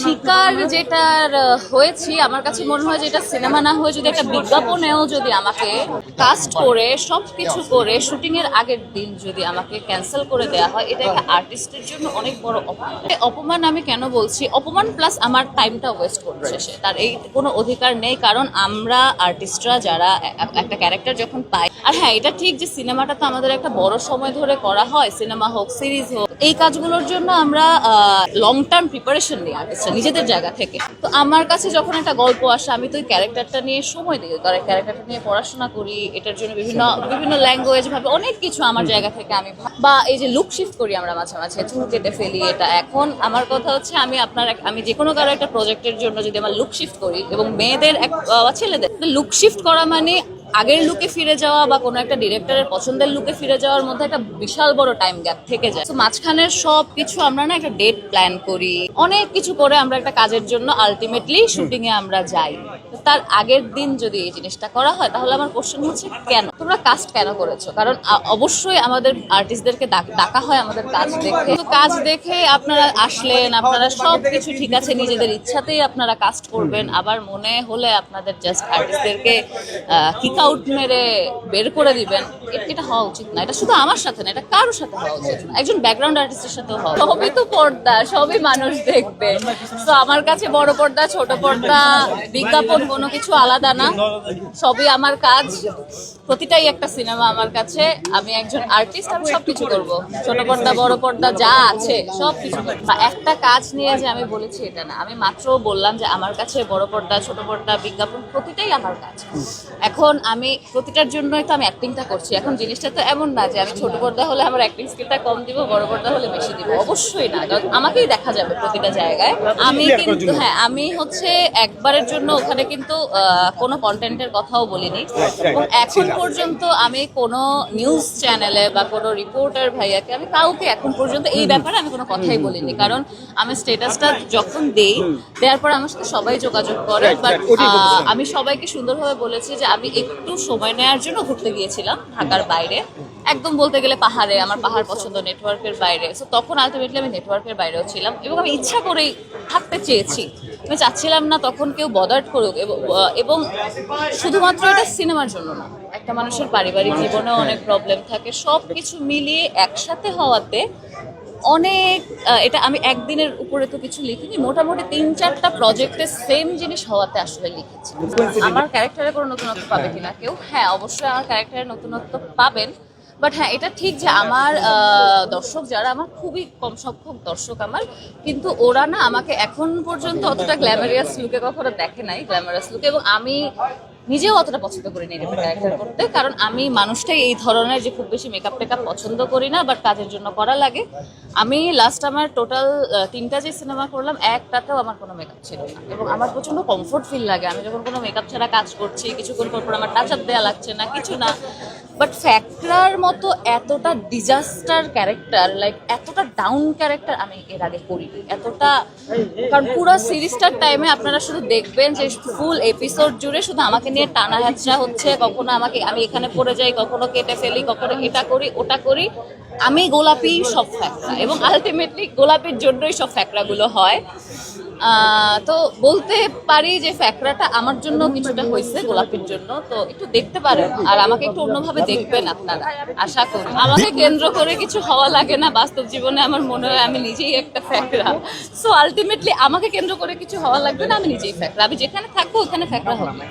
শিকার যেটার হয়েছি, আমার কাছে মনে হয় যে এটা সিনেমা না হয়ে যদি একটা বিজ্ঞাপনেও যদি আমাকে কাস্ট করে সব কিছু করে শুটিং এর আগের দিন যদি আমাকে ক্যান্সেল করে দেওয়া হয়, এটা একটা আর্টিস্টের জন্য অনেক বড় অপমান। অপমান আমি কেন বলছি? অপমান প্লাস আমার টাইমটা ওয়েস্ট করছে সে। তার এই কোনো অধিকার নেই, কারণ আমরা আর্টিস্টরা যারা একটা ক্যারেক্টার যখন পাই আর হ্যাঁ এটা ঠিক যে সিনেমাটা তো আমাদের একটা বড় সময় ধরে করা হয় সিনেমা হোক সিরিজ হোক। এই কাজগুলোর জন্য আমরা লং টার্ম প্রিপারেশন নিই আর্টিস্টরা নিজেদের জায়গা থেকে। তো আমার কাছে যখন একটা গল্প আসে আমি তো ওই ক্যারেক্টারটা নিয়ে সময় দিই ক্যারেক্টারটা নিয়ে পড়াশোনা করি এটার জন্য বিভিন্ন বিভিন্ন ল্যাঙ্গুয়েজ ভাবে অনেক কিছু আমার জায়গা থেকে আমি বা এই যে লুক শিফট করি আমরা মাঝে মাঝে চুল কেটে ফেলি এটা এখন আমার কথা হচ্ছে আমি আপনার আমি যে কোনো কারও একটা প্রজেক্টের জন্য যদি আমার লুক শিফট করি এবং মেয়েদের এক ছেলেদের লুক শিফট করা মানে আগের লুকে ফিরে যাওয়া বা কোনো একটা ডিরেক্টরের পছন্দের লুকে ফিরে যাওয়ার মধ্যে একটা বিশাল বড় টাইম গ্যাপ থেকে যায়। তো মাঝখানের সব কিছু আমরা না একটা ডেট প্ল্যান করি। অনেক কিছু করে আমরা একটা কাজের জন্য আলটিমেটলি শুটিং এ আমরা যাই। তার আগের দিন যদি এই জিনিসটা করা হয় তাহলে আমার কোশ্চেন হচ্ছে কেন? তোমরা কাস্ট কেন করেছ? কারণ অবশ্যই আমাদের আর্টিস্টদেরকে ডাকা হয় আমাদের কাজ দেখে তো কাজ দেখে আপনারা আসলেন আপনারা সব কিছু ঠিক আছে নিজেদের ইচ্ছাতেই আপনারা কাস্ট করবেন। আবার মনে হলে আপনাদের জাস্ট আর্টিস্টদেরকে কিক আউট মেরে বের করে দিবেন এটা হওয়া উচিত না। এটা শুধু আমার সাথে না, এটা কারোর সাথে হওয়া উচিত না। একজন ব্যাকগ্রাউন্ড আর্টিস্টের সাথেও হওয়া সবই তো পর্দা, সবই মানুষ দেখবে। তো আমার কাছে বড় পর্দা, ছোট পর্দা, বিজ্ঞাপন কোনো কিছু আলাদা না। সবই আমার কাজ। প্রতিটাই একটা সিনেমা আমার কাছে। আমি একজন আর্টিস্ট আমি সব কিছু করব। ছোট পর্দা, বড় পর্দা, যা আছে সব কিছু বা একটা কাজ নিয়ে যে আমি বলেছি এটা না। আমি মাত্র বললাম যে আমার কাছে বড় পর্দা, ছোট পর্দা, বিজ্ঞাপন প্রতিটাই আমার কাজ। এখন আমি প্রতিটার জন্যই তো আমি অ্যাক্টিংটা করছি। এখন জিনিসটা তো এমন না যে আমি ছোট পর্দা হলে আমার অ্যাক্টিং স্কিলটা কম দিব বড় পর্দা হলে বেশি দিব। অবশ্যই না। কারণ আমাকেই দেখা যাবে প্রতিটা জায়গায়। আমি কিন্তু হ্যাঁ আমি হচ্ছে একবারের জন্য ওখানে কিন্তু কোনো কন্টেন্টের কথাও বলিনি। এবং এখন পর্যন্ত আমি কোনো নিউজ চ্যানেলে বা কোনো রিপোর্টার ভাইয়াকে আমি কাউকে এখন পর্যন্ত এই ব্যাপারে আমি কোনো কথাই বলিনি। কারণ আমি স্টেটাসটা যখন দেই দেওয়ার পর আমার সাথে সবাই যোগাযোগ করে। বাট আমি সবাইকে সুন্দরভাবে বলেছি যে আমি একটু সময় নেওয়ার জন্য ঘুরতে গিয়েছিলাম ঢাকার বাইরে। একদম বলতে গেলে পাহাড়ে, আমার পাহাড় পছন্দ নেটওয়ার্কের বাইরে। সো তখন আলটিমেটলি আমি নেটওয়ার্কের বাইরেও ছিলাম এবং আমি ইচ্ছা করেই থাকতে চেয়েছি। আমি চাচ্ছিলাম না তখন কেউ বদার্ট করুক এবং- শুধুমাত্র এটা সিনেমার জন্য না, একটা মানুষের পারিবারিক জীবনেও অনেক প্রবলেম থাকে। সব কিছু মিলিয়ে একসাথে হওয়াতে অনেক এটা আমি একদিনের উপরে তো কিছু লিখিনি, মোটামুটি তিন চারটা প্রজেক্টে সেম জিনিস হওয়াতে আসলে লিখেছি। আমার ক্যারেক্টারে কোনো নতুনত্ব পাবে কিনা কেউ? হ্যাঁ অবশ্যই আমার ক্যারেক্টারে নতুনত্ব পাবেন। বাট হ্যাঁ এটা ঠিক যে আমার দর্শক যারা, আমার খুবই কম সংখ্যক দর্শক আমার, কিন্তু ওরা না আমাকে এখন পর্যন্ত অতটা গ্ল্যামারিয়াস লুকে কখনো দেখে নাই গ্ল্যামারাস লুকে এবং আমি নিজেও অতটা পছন্দ করি না এরকম ক্যারেক্টার করতে। কারণ আমি মানুষটাই এই ধরনের যে খুব বেশি মেকআপ টেকআপ পছন্দ করি না বাট কাজের জন্য করা লাগে। আমি লাস্ট আমার টোটাল তিনটা যে সিনেমা করলাম, একটাতেও আমার কোনো মেকআপ ছিল না। এবং আমার প্রচণ্ড কমফোর্ট ফিল লাগে। আমি যখন কোনো মেকআপ ছাড়া কাজ করছি, কিছুক্ষণ পর পর আমার টাচ আপ দেওয়া লাগছে না, কিছু না। বাট ফ্যাক্টরার মতো এতটা ডিজাস্টার ক্যারেক্টার লাইক এতটা ডাউন ক্যারেক্টার আমি এর আগে করিনি। এতটা, কারণ পুরো সিরিজটার টাইমে আপনারা শুধু দেখবেন যে ফুল এপিসোড জুড়ে শুধু আমাকে নিয়ে টানা হ্যাচড়া হচ্ছে, কখনো আমাকে, আমি এখানে পড়ে যাই, কখনো কেটে ফেলি, কখনো এটা করি, ওটা করি। আমি গোলাপি সব ফ্যাকরা এবং আলটিমেটলি গোলাপির জন্যই সব ফ্যাকরাগুলো হয়। তো বলতে পারি যে ফ্যাকরাটা আমার জন্য কিছুটা হয়েছে গোলাপির জন্য। তো একটু দেখতে পারেন আর আমাকে একটু অন্যভাবে দেখবেন আপনারা। আশা করি। আমাকে কেন্দ্র করে কিছু হওয়া লাগে না। বাস্তব জীবনে আমার মনে হয় আমি নিজেই একটা ফ্যাকরা। সো আলটিমেটলি আমাকে কেন্দ্র করে কিছু হওয়া লাগবে না আমি নিজেই ফ্যাকরা। আমি যেখানে থাকব ওখানে ফ্যাকরা হবে।